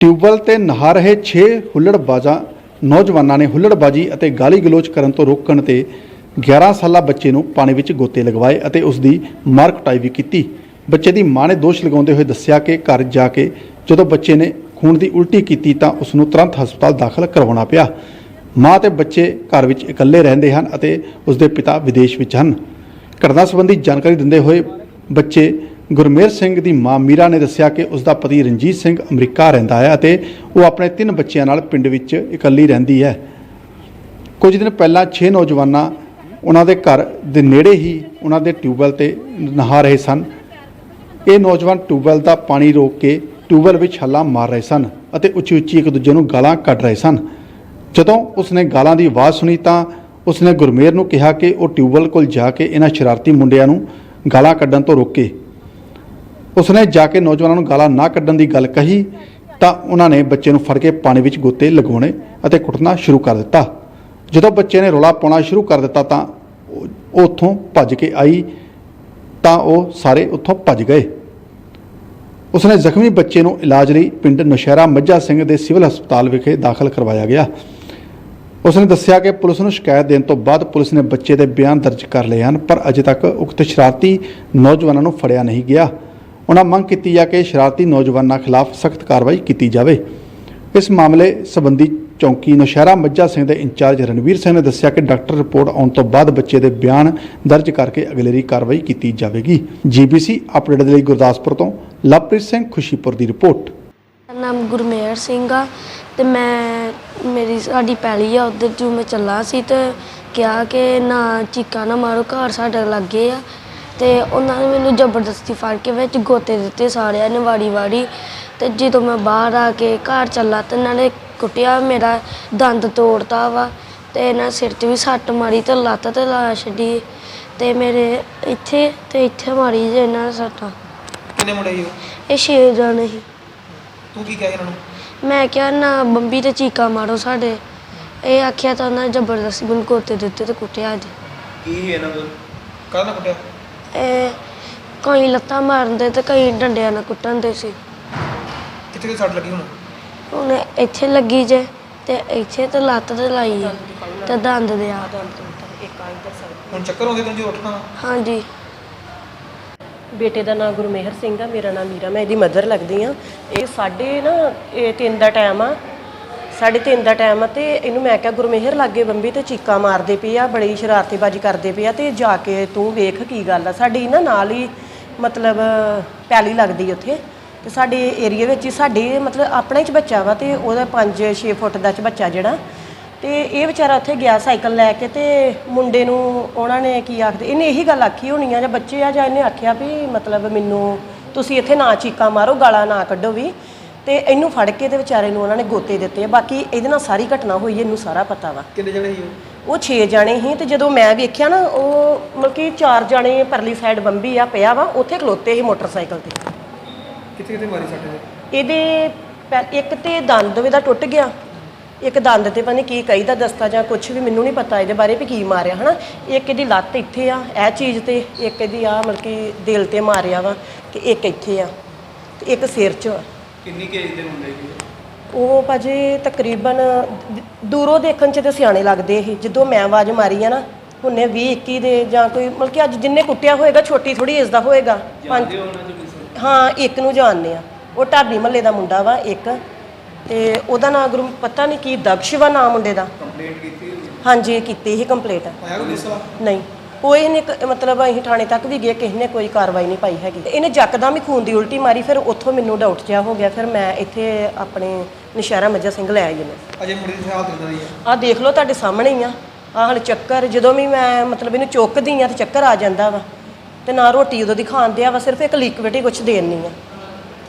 Tubewell ਤੇ ਨਹਾ ਰਹੇ 6 ਹੁੱਲੜਬਾਜ਼ਾਂ, ਨੌਜਵਾਨਾਂ ਨੇ ਹੁੱਲੜਬਾਜੀ ਅਤੇ ਗਾਲੀ ਗਲੋਚ ਕਰਨ ਤੋਂ ਰੋਕਣ ਤੇ 11 ਸਾਲਾ ਬੱਚੇ ਨੂੰ ਪਾਣੀ ਵਿੱਚ ਗੋਤੇ ਲਗਵਾਏ ਅਤੇ ਉਸ ਦੀ ਮਾਰ ਕਟਾਈ ਵੀ ਕੀਤੀ। ਬੱਚੇ ਦੀ ਮਾਂ ਨੇ ਦੋਸ਼ ਲਗਾਉਂਦੇ ਹੋਏ ਦੱਸਿਆ ਕਿ ਘਰ ਜਾ ਕੇ ਜਦੋਂ ਬੱਚੇ ਨੇ ਖੂਨ ਦੀ ਉਲਟੀ ਕੀਤੀ ਤਾਂ ਉਸ ਨੂੰ ਤੁਰੰਤ ਹਸਪਤਾਲ ਦਾਖਲ ਕਰਵਾਉਣਾ ਪਿਆ। ਮਾਂ ਤੇ ਬੱਚੇ ਘਰ ਵਿੱਚ ਇਕੱਲੇ ਰਹਿੰਦੇ ਹਨ ਅਤੇ ਉਸ ਦੇ ਪਿਤਾ ਵਿਦੇਸ਼ ਵਿੱਚ ਹਨ। ਘਟਨਾ ਸੰਬੰਧੀ ਜਾਣਕਾਰੀ ਦਿੰਦੇ ਹੋਏ ਬੱਚੇ ਗੁਰਮੇਰ ਸਿੰਘ ਦੀ ਮਾਂ ਮੀਰਾ ਨੇ ਦੱਸਿਆ ਕਿ ਉਸ ਦਾ ਪਤੀ ਰਣਜੀਤ ਸਿੰਘ ਅਮਰੀਕਾ ਰਹਿੰਦਾ ਹੈ ਅਤੇ ਉਹ ਆਪਣੇ ਤਿੰਨ ਬੱਚਿਆਂ ਨਾਲ ਪਿੰਡ ਵਿੱਚ ਇਕੱਲੀ ਰਹਿੰਦੀ ਹੈ। ਕੁਝ ਦਿਨ ਪਹਿਲਾਂ 6 ਨੌਜਵਾਨਾਂ ਉਹਨਾਂ ਦੇ ਘਰ ਦੇ ਨੇੜੇ ਹੀ ਉਹਨਾਂ ਦੇ ਟਿਊਬਵੈੱਲ ਤੇ ਨਹਾ ਰਹੇ ਸਨ। ਇਹ ਨੌਜਵਾਨ ਟਿਊਬਵੈੱਲ ਦਾ ਪਾਣੀ ਰੋਕ ਕੇ ਟਿਊਬਵੈੱਲ ਵਿੱਚ ਹੱਲਾ ਮਾਰ ਰਹੇ ਸਨ ਅਤੇ ਉੱਚੀ ਉੱਚੀ ਇੱਕ ਦੂਜੇ ਨੂੰ ਗਾਲਾਂ ਕੱਢ ਰਹੇ ਸਨ। ਜਦੋਂ ਉਸਨੇ ਗਾਲਾਂ ਦੀ ਆਵਾਜ਼ ਸੁਣੀ ਤਾਂ ਉਸਨੇ ਗੁਰਮੇਰ ਨੂੰ ਕਿਹਾ ਕਿ ਉਹ ਟਿਊਬਵੈੱਲ ਕੋਲ ਜਾ ਕੇ ਇਹਨਾਂ ਸ਼ਰਾਰਤੀ ਮੁੰਡਿਆਂ ਨੂੰ ਗਾਲਾਂ ਕੱਢਣ ਤੋਂ ਰੋਕੇ। ਉਸਨੇ ਜਾ ਕੇ ਨੌਜਵਾਨਾਂ ਨੂੰ ਗਾਲਾਂ ਨਾ ਕੱਢਣ ਦੀ ਗੱਲ ਕਹੀ ਤਾਂ ਉਹਨਾਂ ਨੇ ਬੱਚੇ ਨੂੰ ਫੜ ਕੇ ਪਾਣੀ ਵਿੱਚ ਗੋਤੇ ਲਗਾਉਣੇ ਅਤੇ ਕੁੱਟਣਾ ਸ਼ੁਰੂ ਕਰ ਦਿੱਤਾ। ਜਦੋਂ ਬੱਚੇ ਨੇ ਰੌਲਾ ਪਾਉਣਾ ਸ਼ੁਰੂ ਕਰ ਦਿੱਤਾ ਤਾਂ ਉਹ ਉਹ ਉੱਥੋਂ ਭੱਜ ਕੇ ਆਈ ਤਾਂ ਉਹ ਸਾਰੇ ਉੱਥੋਂ ਭੱਜ ਗਏ। ਉਸਨੇ ਜ਼ਖਮੀ ਬੱਚੇ ਨੂੰ ਇਲਾਜ ਲਈ ਪਿੰਡ ਨੌਸ਼ਹਿਰਾ ਮੱਝਾ ਸਿੰਘ ਦੇ ਸਿਵਲ ਹਸਪਤਾਲ ਵਿਖੇ ਦਾਖਲ ਕਰਵਾਇਆ ਗਿਆ। ਉਸਨੇ ਦੱਸਿਆ ਕਿ ਪੁਲਿਸ ਨੂੰ ਸ਼ਿਕਾਇਤ ਦੇਣ ਤੋਂ ਬਾਅਦ ਪੁਲਿਸ ਨੇ ਬੱਚੇ ਦੇ ਬਿਆਨ ਦਰਜ ਕਰ ਲਏ ਹਨ, ਪਰ ਅਜੇ ਤੱਕ ਉਕਤ ਸ਼ਰਾਰਤੀ ਨੌਜਵਾਨਾਂ ਨੂੰ ਫੜਿਆ ਨਹੀਂ ਗਿਆ। ਉਹਨਾਂ ਮੰਗ ਕੀਤੀ ਹੈ ਕਿ ਸ਼ਰਾਰਤੀ ਨੌਜਵਾਨਾਂ ਖਿਲਾਫ ਸਖਤ ਕਾਰਵਾਈ ਕੀਤੀ ਜਾਵੇ। ਇਸ ਮਾਮਲੇ ਸੰਬੰਧੀ ਚੌਂਕੀ ਨੌਸ਼ਹਿਰਾ ਮੱਝਾ ਸਿੰਘ ਦੇ ਇੰਚਾਰਜ ਰਣਵੀਰ ਸਿੰਘ ਨੇ ਦੱਸਿਆ ਕਿ ਡਾਕਟਰ ਰਿਪੋਰਟ ਆਉਣ ਤੋਂ ਬਾਅਦ ਬੱਚੇ ਦੇ ਬਿਆਨ ਦਰਜ ਕਰਕੇ ਅਗਲੇਰੀ ਕਾਰਵਾਈ ਕੀਤੀ ਜਾਵੇਗੀ। ਜੀਬੀਸੀ ਅਪਡੇਟ ਦੇ ਲਈ ਗੁਰਦਾਸਪੁਰ ਤੋਂ ਲਵਪ੍ਰੀਤ ਸਿੰਘ ਖੁਸ਼ੀਪੁਰ ਦੀ ਰਿਪੋਰਟ। ਮੇਰਾ ਨਾਮ ਗੁਰਮੇਹਰ ਸਿੰਘ ਆ ਤੇ ਮੈਂ, ਮੇਰੀ ਸਾਡੀ ਪੈਲੀ ਆ, ਉਧਰ ਜੂ ਮੈਂ ਚੱਲਾ ਸੀ ਤੇ ਕਿਹਾ ਕਿ ਨਾ ਚੀਕਾ ਨਾ ਮਾਰੋ, ਘਰ ਸਾਡੇ ਲੱਗੇ ਆ। ਤੇ ਉਹਨਾਂ ਨੇ ਮੈਨੂੰ ਜ਼ਬਰਦਸਤੀ ਫੜ ਕੇ ਵਿੱਚ ਗੋਤੇ ਦਿੱਤੇ ਸਾਰਿਆਂ ਨੇ ਵਾੜੀ ਵਾੜੀ ਤੇ ਜਦੋਂ ਮੈਂ ਬਾਹਰ ਆ ਕੇ ਘਰ ਚੱਲਾ ਤੇ ਇਹਨਾਂ ਨੇ ਕੁੱਟਿਆ ਮੇਰਾ ਦੰਦ ਤੋੜਤਾ ਵਾ ਤੇ ਇਹਨਾਂ ਸਿਰ 'ਚ ਵੀ ਸੱਟ ਮਾਰੀ ਤੇ ਲੱਤ ਤੇ ਲਾ ਛੱਡੀ। ਤੇ ਮੇਰੇ ਇੱਥੇ ਤੇ ਇੱਥੇ ਮਾਰੀ ਜੇ ਇਹਨਾਂ ਨੇ ਸੱਟਾਂ। ਕਿੰਨੇ ਮੁੰਡੇ ਸੀ ਉਹ? ਇਹ ਛੇ ਜਾਣੇ ਸੀ। ਤੂੰ ਕੀ ਕਿਹਾ ਇਹਨਾਂ ਨੂੰ? ਮੈਂ ਕਿਹਾ ਨਾ ਬੰਬੀ ਤੇ ਚੀਕਾ ਮਾਰੋ ਸਾਡੇ। ਇਹ ਆਖਿਆ ਤਾਂ ਉਹਨਾਂ ਨੇ ਜ਼ਬਰਦਸਤੀ ਮੈਨੂੰ ਕੋਤੇ ਦਿੱਤੇ ਤੇ ਕੁੱਟਿਆ ਅੱਜ। ਕੀ ਇਹਨਾਂ ਦਾ ਕਾਹਦਾ ਕੁੱਟਿਆ? ਇਹ ਕਈ ਲੱਤਾਂ ਮਾਰਦੇ ਤੇ ਕਈ ਡੰਡਿਆਂ ਨਾਲ ਕੁੱਟਣ ਦੇ ਸੀ। ਕਿੱਥੇ ਕਿੱਥੇ ਸੱਟ ਲੱਗੀ ਹੁਣ? ਹੁਣ ਇੱਥੇ ਲੱਗੀ ਜੇ ਤੇ ਇੱਥੇ ਤੇ ਲੱਤ ਤੇ ਲਾਈ ਆ ਤੇ ਦੰਦ ਦੇ ਆ। ਹੁਣ ਚੱਕਰ ਆਉਂਦੇ ਤੈਨੂੰ ਜੇ ਉੱਠਣਾ। ਹਾਂਜੀ। ਬੇਟੇ ਦਾ ਨਾਮ ਗੁਰਮੇਹਰ ਸਿੰਘ ਆ ਮੇਰਾ ਨਾਮ ਮੀਰਾ ਮੈਂ ਇਹਦੀ ਮਦਰ ਲੱਗਦੀ ਆ। ਇਹ ਸਾਡੇ ਨਾ ਇਹ ਤਿੰਨ ਦਾ ਟਾਈਮ ਆ। ਸਾਢੇ ਤਿੰਨ ਦਾ ਟਾਈਮ ਆ ਤੇ ਇਹਨੂੰ ਮੈਂ ਕਿਹਾ, ਗੁਰਮੇਹਰ, ਲਾਗੇ ਬੰਬੀ ਤੇ ਚੀਕਾਂ ਮਾਰਦੇ ਪਈ ਆ, ਬੜੀ ਸ਼ਰਾਰਤੀਬਾਜ਼ੀ ਕਰਦੇ ਪਈ ਆ ਤੇ ਜਾ ਕੇ ਤੂੰ ਵੇਖ ਕੀ ਗੱਲ ਆ। ਸਾਡੀ ਨਾ ਨਾਲ ਹੀ ਮਤਲਬ ਪੈਲੀ ਲੱਗਦੀ ਉੱਥੇ ਤੇ ਸਾਡੇ ਏਰੀਆ ਵਿੱਚ ਹੀ ਸਾਡੇ ਮਤਲਬ ਆਪਣੇ ਚ ਬੱਚਾ ਵਾ ਤੇ ਉਹਦਾ 5-6 ਫੁੱਟ ਦਾ ਚ ਬੱਚਾ ਜਿਹੜਾ ਤੇ ਇਹ ਵਿਚਾਰਾ ਉੱਥੇ ਗਿਆ ਸਾਈਕਲ ਲੈ ਕੇ ਤੇ ਮੁੰਡੇ ਨੂੰ ਉਹਨਾਂ ਨੇ ਕੀ ਆਖਦੇ, ਇਹਨੇ ਇਹੀ ਗੱਲ ਆਖੀ ਹੋਣੀ ਆ ਜਾਂ ਬੱਚੇ ਆ ਜਾਂ ਇਹਨੇ ਆਖਿਆ ਵੀ ਮਤਲਬ ਮੈਨੂੰ ਤੁਸੀਂ ਇੱਥੇ ਨਾ ਚੀਕਾਂ ਮਾਰੋ, ਗਾਲਾਂ ਨਾ ਕੱਢੋ ਵੀ। ਤੇ ਇਹਨੂੰ ਫੜ ਕੇ ਤੇ ਵਿਚਾਰੇ ਨੂੰ ਉਹਨਾਂ ਨੇ ਗੋਤੇ ਦਿੱਤੇ ਆ। ਬਾਕੀ ਇਹਦੇ ਨਾਲ ਸਾਰੀ ਘਟਨਾ ਹੋਈ ਹੈ, ਇਹਨੂੰ ਸਾਰਾ ਪਤਾ ਵਾ। ਕਿੰਨੇ ਜਣੇ ਸੀ ਉਹ? ਉਹ 6 ਜਾਣੇ ਸੀ ਤੇ ਜਦੋਂ ਮੈਂ ਵੇਖਿਆ ਨਾ ਉਹ ਮਤਲਬ ਕਿ ਚਾਰ ਜਾਣੇ ਪਰਲੀ ਸਾਈਡ ਬੰਬੀ ਆ ਪਿਆ ਵਾ ਉੱਥੇ ਖਲੋਤੇ ਸੀ ਮੋਟਰਸਾਈਕਲ ਤੇ। ਕਿੱਥੇ ਕਿੱਥੇ ਮਾਰੀ ਸੱਟ ਇਹਦੇ ਪੈ- ਇੱਕ ਤੇ ਦੰਦ ਇਹਦਾ ਟੁੱਟ ਗਿਆ। ਇੱਕ ਦੰਦ ਤੇ ਪਤਾ ਨਹੀਂ ਕੀ ਕਹੀਦਾ ਦਸਤਾ ਜਾਂ ਕੁਝ ਵੀ ਮੈਨੂੰ ਨਹੀਂ ਪਤਾ ਇਹਦੇ ਬਾਰੇ ਵੀ ਕੀ ਮਾਰਿਆ ਹਨਾ? ਇੱਕ ਇਹਦੀ ਲੱਤ ਇੱਥੇ ਆ ਇਹ ਚੀਜ਼ ਤੇ ਇੱਕ ਇਹਦੀ ਆ ਮਤਲਬ ਕਿ ਦਿਲ ਤੇ ਮਾਰਿਆ ਵਾ ਤੇ ਇੱਕ ਇੱਥੇ ਆ ਤੇ ਇੱਕ ਸਿਰ 'ਚ ਆ। ਕਿੰਨੀ ਕੇਜ ਦੇ ਮੁੰਡੇ ਸੀ ਉਹ? ਭਾਜੀ ਤਕਰੀਬਨ ਦ- ਦੂਰੋਂ ਦੇਖਣ 'ਚ ਤੇ ਸਿਆਣੇ ਲੱਗਦੇ ਸੀ। ਜਦੋਂ ਮੈਂ ਆਵਾਜ਼ ਮਾਰੀ ਆ ਨਾ ਹੁਣੇ 20 21 ਦੇ ਜਾਂ ਕੋਈ ਮਤਲਬ ਕਿ ਅੱਜ ਜਿੰਨੇ ਕੁੱਟਿਆ ਹੋਏਗਾ ਛੋਟੀ ਥੋੜੀ ਏਜ ਦਾ ਹੋਏਗਾ। ਪੰਜ ਹਾਂ ਇੱਕ ਨੂੰ ਜਾਣਦੇ ਆ। ਉਹ ਢਾਬੀ ਮਹੱਲੇ ਦਾ ਮੁੰਡਾ ਵਾ ਇੱਕ। ਤੇ ਉਹਦਾ ਨਾਮ ਗੁਰੂ ਪਤਾ ਨਹੀਂ ਕੀ ਦਕਸ਼ ਵਾ ਨਾਮ ਮੁੰਡੇ ਦਾ। ਕੰਪਲੇਂਟ ਕੀਤੀ ਹਾਂਜੀ ਕੀਤੀ ਸੀ ਕੰਪਲੀਟ ਆਇਆ ਕੋਈ ਨਹੀਂ। ਕੋਈ ਨੇ ਕ- ਮਤਲਬ ਅਸੀਂ ਥਾਣੇ ਤੱਕ ਵੀ ਗਏ ਕਿਸੇ ਨੇ ਕੋਈ ਕਾਰਵਾਈ ਨਹੀਂ ਪਾਈ ਹੈਗੀ। ਤੇ ਇਹਨੇ ਜੱਕਦਮ ਹੀ ਖੂਨ ਦੀ ਉਲਟੀ ਮਾਰੀ ਫਿਰ ਉੱਥੋਂ ਮੈਨੂੰ ਡਾਊਟ ਜਿਹਾ ਹੋ ਗਿਆ ਫਿਰ ਮੈਂ ਇੱਥੇ ਆਪਣੇ ਨਸ਼ਹਿਰਾ ਮੱਜਾ ਸਿੰਘ ਲੈ ਆਈ ਇਹਨੂੰ। ਅਜੇ ਮੁੰਡੇ ਦੀ ਹਾਲਤ ਇਦਾਂ ਦੀ ਹੈ ਆਹ ਦੇਖ ਲਓ ਤੁਹਾਡੇ ਸਾਹਮਣੇ ਹੀ ਆ। ਆਹ ਹਲ ਚੱਕਰ ਜਦੋਂ ਵੀ ਮੈਂ ਮਤਲਬ ਇਹਨੂੰ ਚੁੱਕਦੀ ਆ ਤੇ ਚੱਕਰ ਆ ਜਾਂਦਾ ਵਾ। ਤੇ ਨਾ ਰੋਟੀ ਉਦੋਂ ਦੀ ਖਾਣ ਦਿਆ ਵਾ ਸਿਰਫ ਇੱਕ ਲਿਕਵਿਡ ਹੀ ਕੁਝ ਦੇਣ ਨਹੀਂ ਆ।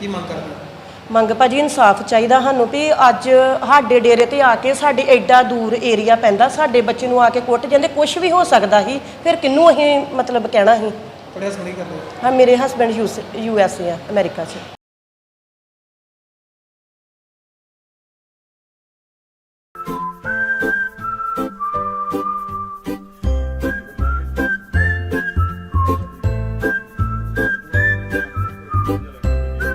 ਕੀ ਮੰਗ ਕਰਦੇ ਮੰਗ ਭਾਜੀ ਇਨਸਾਫ ਚਾਹੀਦਾ ਸਾਨੂੰ ਵੀ ਅੱਜ ਸਾਡੇ ਡੇਰੇ ਤੇ ਆ ਕੇ ਸਾਡੇ ਐਡਾ ਦੂਰ ਏਰੀਆ ਪੈਂਦਾ ਸਾਡੇ ਬੱਚੇ ਨੂੰ ਆ ਕੇ ਕੁੱਟ ਜਾਂਦੇ ਕੁਝ ਵੀ ਹੋ ਸਕਦਾ ਸੀ ਫਿਰ ਕਿੰਨੂੰ ਅਸੀਂ ਮਤਲਬ ਕਹਿਣਾ ਸੀ? ਪੜਿਆ ਸੁਣੀ ਕਰਦੇ ਹਾਂ ਮੇਰੇ ਹਸਬੰਡ ਯੂ ਐਸ ਏ ਆ ਅਮਰੀਕਾ 'ਚ।